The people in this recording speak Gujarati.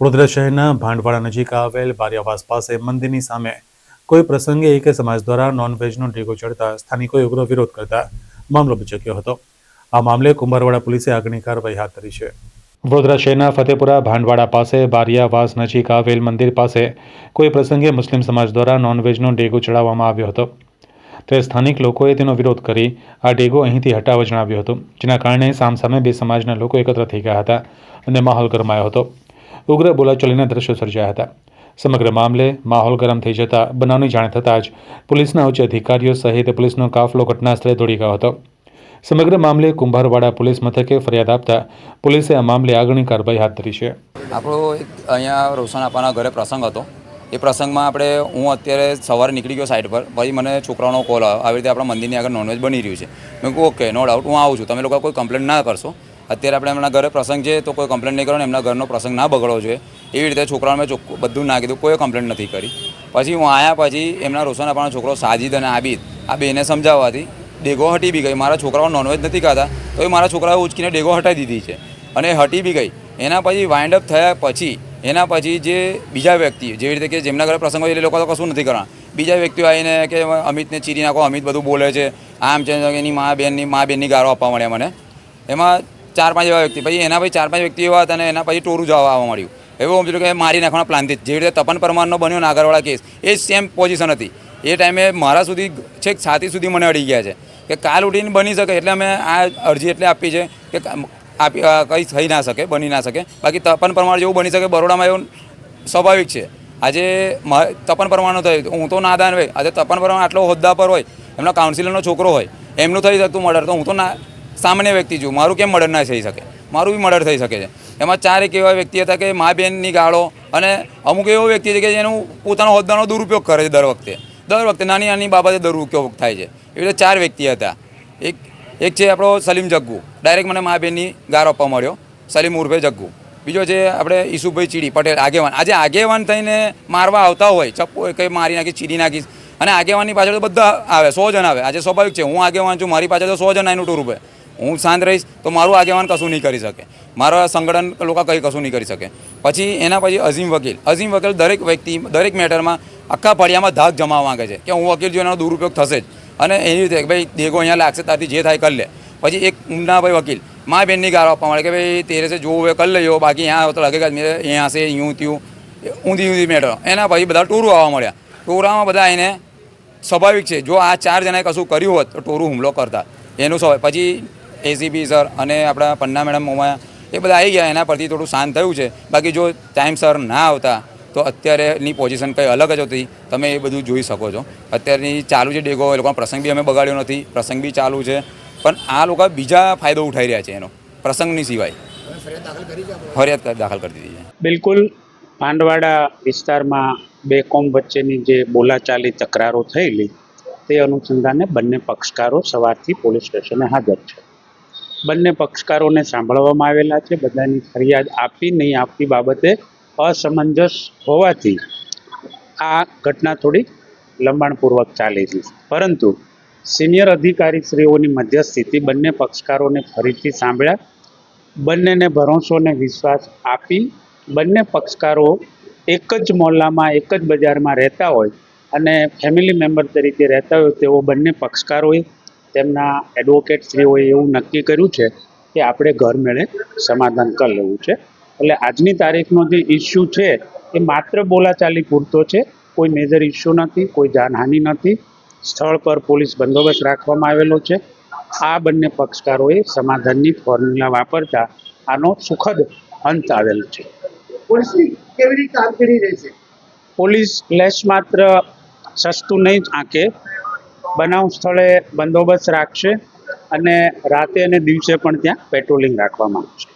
વડોદરા શહેરના ભાંડવાડા નજીક આવેલ બારિયાવાસ પાસે મંદિરની સામે કોઈ પ્રસંગે એક સમાજ દ્વારા નોનવેજનો ટેકો ચડતા સ્થાનિકોએ ઉગ્ર વિરોધ કરતા મામલો બચક્યો હતો. આ મામલે કુંભારવાડા પોલીસે આગળની કાર્યવાહી હાથ ધરી છે. વડોદરા શહેરના ફતેપુરા ભાંડવાડા પાસે બારિયાવાસ નજીક આવેલ મંદિર પાસે કોઈ પ્રસંગે મુસ્લિમ સમાજ દ્વારા નોનવેજનો ડેગો ચડાવવામાં આવ્યો હતો. ત્યારે સ્થાનિક લોકોએ તેનો વિરોધ કરી આ ડેગો અહીંથી હટાવવા જણાવ્યું હતું, જેના કારણે સામસામે બે સમાજના લોકો એકત્ર થઈ ગયા હતા અને માહોલ ગરમાયો હતો. ઉગ્ર બોલાચાલીના દ્રશ્યો સર્જાયા હતા. સમગ્ર મામલે માહોલ ગરમ થઈ જતા બનાવની જાણ થતાં જ પોલીસના ઉચ્ચ અધિકારીઓ સહિત પોલીસનો કાફલો ઘટના સ્થળે દોડી ગયો હતો. સમગ્ર મામલે કુંભારવાડા પોલીસ મથકે ફરિયાદ આપતા પોલીસે આ મામલે આગળની કાર્યવાહી હાથ ધરી છે. આપણો એક અહીંયા રોશન આપવાના ઘરે પ્રસંગ હતો. એ પ્રસંગમાં આપણે હું અત્યારે સવારે નીકળી ગયો સાઈડ પર. પછી મને છોકરાનો કોલ આવ્યો આવી રીતે આપણા મંદિરની આગળ નોનવેજ બની રહ્યું છે. મેં કહું ઓકે નો ડાઉટ હું આવું છું. તમે લોકો કોઈ કમ્પ્લેન ના કરશો. અત્યારે આપણે એમના ઘરે પ્રસંગ છે, તો કોઈ કમ્પ્લેન નહીં કરો ને એમના ઘરનો પ્રસંગ ના બગડવો જોઈએ. એવી રીતે છોકરાઓને મેં ચોખ્ખું બધું ના કીધું, કોઈ કમ્પ્લેન નથી કરી. પછી હું આવ્યા પછી એમના રોશન આપવાનો છોકરો સાજિદ અને આબિદ, આ બેને સમજાવવાથી ડેગો હટી બી ગઈ. મારા છોકરાઓ નોનવેજ નથી ખાતા, તો એ મારા છોકરાઓ ઉચકીને ડેગો હટાવી દીધી છે. અને હટી બી ગઈ. એના પછી વાઇન્ડ અપ થયા પછી, એના પછી જે બીજા વ્યક્તિ, જેવી રીતે કે જેમના ઘરે પ્રસંગ હોય એ લોકો તો કશું નથી કરવાના. બીજા વ્યક્તિઓ આવીને કે અમિતને ચીરી નાખો, અમિત બધું બોલે છે. આમ છે એની મા બેનની મા બેનની ગારો આપવા મળ્યા મને. એમાં ચાર પાંચ એવા વ્યક્તિ. પછી એના પછી ચાર પાંચ વ્યક્તિ એવા હતા અને એના પછી ટોરું જવા આવવા મળ્યું એવું સમજો કે મારી નાખવાના પ્લાનથી જે રીતે તપન પરમારનો બન્યો નાગરવાળા કેસ, એ સેમ પોઝિશન હતી. એ ટાઈમે મારા સુધી છેક છાતી સુધી મને અડી ગયા છે. કે કાલ ઉઠીને બની શકે એટલે અમે આ અરજી એટલે આપી છે કે આપી કંઈ થઈ ના શકે, બની ના શકે. બાકી તપન પરમાર જેવું બની શકે બરોડામાં એવું સ્વાભાવિક છે. આજે તપન પરમારનું થયું હું તો નાદાન હોય. આજે તપન પરમાર આટલો હોદ્દા પર હોય, એમનો કાઉન્સિલરનો છોકરો હોય, એમનું થઈ શકતું મર્ડર તો હું તો ના સામાન્ય વ્યક્તિ છું. મારું કેમ મર્ડર ના થઈ શકે? મારું બી મર્ડર થઈ શકે છે. એમાં ચાર એક એવા વ્યક્તિ હતા કે મા બહેનની ગાળો અને અમુક એવો વ્યક્તિ છે કે જેનું પોતાનો હોદ્દાનો દુરુપયોગ કરે છે દર વખતે. દર વખતે નાની નાની બાબતે દુરુપયોગ થાય છે. એવી રીતે ચાર વ્યક્તિ હતા. એક એક છે આપણો સલીમ જગ્ગુ. ડાયરેક્ટ મને મા બહેનની ગારો આપવા મળ્યો. સલીમ ઉર્ફે જગ્ગુ. બીજો છે આપણે ઈસુભાઈ ચીડી, પટેલ, આગેવાન. આજે આગેવાન થઈને મારવા આવતા હોય, ચપ્પુ કંઈ મારી નાખી ચીડી નાખીશ અને આગેવાનની પાછળ તો બધા આવે, સો જણ આવે. આજે સ્વાભાવિક છે, હું આગેવાન છું, મારી પાછળ તો સો જણ આવીને ટૂર રૂપે હું શાંત રહીશ તો મારું આગેવાન કશું નહીં કરી શકે. મારા સંગઠન લોકો કંઈ કશું નહીં કરી શકે. પછી એના પછી અઝીમ વકીલ. અઝીમ વકીલ દરેક વ્યક્તિ, દરેક મેટરમાં આખા ફળિયામાં ધાક જમાવા માગે છે કે હું વકીલ જો એનો દુરુપયોગ થશે જ. અને એની રીતે ભાઈ દેગો અહીંયા લાગશે ત્યાંથી જે થાય કરી લે. પછી એક ઊંડા ભાઈ વકીલ મા બહેનની ગાળો આપવા મળે કે ભાઈ તેરે છે જોવું એ કરી લઈએ બાકી અહીંયા તો હકીકત મેં અહીંયા છે યું ત્યું ઊંધી ઊંધી મેટર. એના પછી બધા ટૂરો આવવા મળ્યા ટોરામાં બધા એને સ્વાભાવિક છે, જો આ ચાર જણાએ કશું કર્યું હોત તો ટોરું હુમલો કરતા. એનું સ્વાભાવિક. પછી એસીપી સર, અને આપણા પન્ના મેડમ મોમાં એ બધા આવી ગયા, એના પરથી થોડું શાંત થયું છે. બાકી જો ટાઈમસર ના આવતા, તો અત્યારેની પોઝિશન કંઈ અલગ જ હતી. તમે એ બધું જોઈ શકો છો. અત્યારની ચાલુ છે ડેગો એ લોકોનો પ્રસંગ બી અમે બગાડ્યો નથી. પ્રસંગ બી ચાલુ છે. પણ આ લોકો બીજા ફાયદો ઉઠાઈ રહ્યા છે એનો, પ્રસંગની સિવાય. ફરિયાદ દાખલ કરી દીધી છે. બિલકુલ. પાંડવાડા વિસ્તારમાં બે કોમ વચ્ચેની જે બોલાચાલી તકરારો થયેલી, તે અનુસંધાને બંને પક્ષકારો સવારથી પોલીસ સ્ટેશને હાજર છે. બંને પક્ષકારોને સાંભળવામાં આવેલા છે. બધાની ફરિયાદ આપી નહીં આપવી બાબતે અસમંજસ હોવાથી આ ઘટના થોડી લંબાણપૂર્વક ચાલી છે. પરંતુ સિનિયર અધિકારીશ્રીઓની મધ્યસ્થિતિ બંને પક્ષકારોને ફરીથી સાંભળ્યા. બંનેને ભરોસો અને વિશ્વાસ આપી બંને પક્ષકારો એક જ મોહલ્લામાં એક જ બજારમાં રહેતા હોય અને ફેમિલી મેમ્બર તરીકે રહેતા હોય તેઓ બંને પક્ષકારોએ તેમના એડવોકેટશ્રીઓએ એવું નક્કી કર્યું છે કે આપણે ઘરમેળે સમાધાન કરી લેવું છે. એટલે આજની તારીખનો જે ઇસ્યુ છે એ માત્ર બોલાચાલી પૂરતો છે. કોઈ મેજર ઇસ્યુ નથી કોઈ જાનહાનિ નથી. સ્થળ પર પોલીસ બંદોબસ્ત રાખવામાં આવેલો છે. આ બંને પક્ષકારોએ સમાધાનની ફોર્મ્યુલા વાપરતા આનો સુખદ અંત આવેલ છે. પોલીસની કેવી રીતે કામગીરી રહેશે પોલીસ લેશ માત્ર સસ્તું નહીં જ આંકે બનાવ સ્થળે બંદોબસ્ત રાખશે અને રાતે અને દિવસે પણ ત્યાં પેટ્રોલિંગ રાખવામાં આવશે.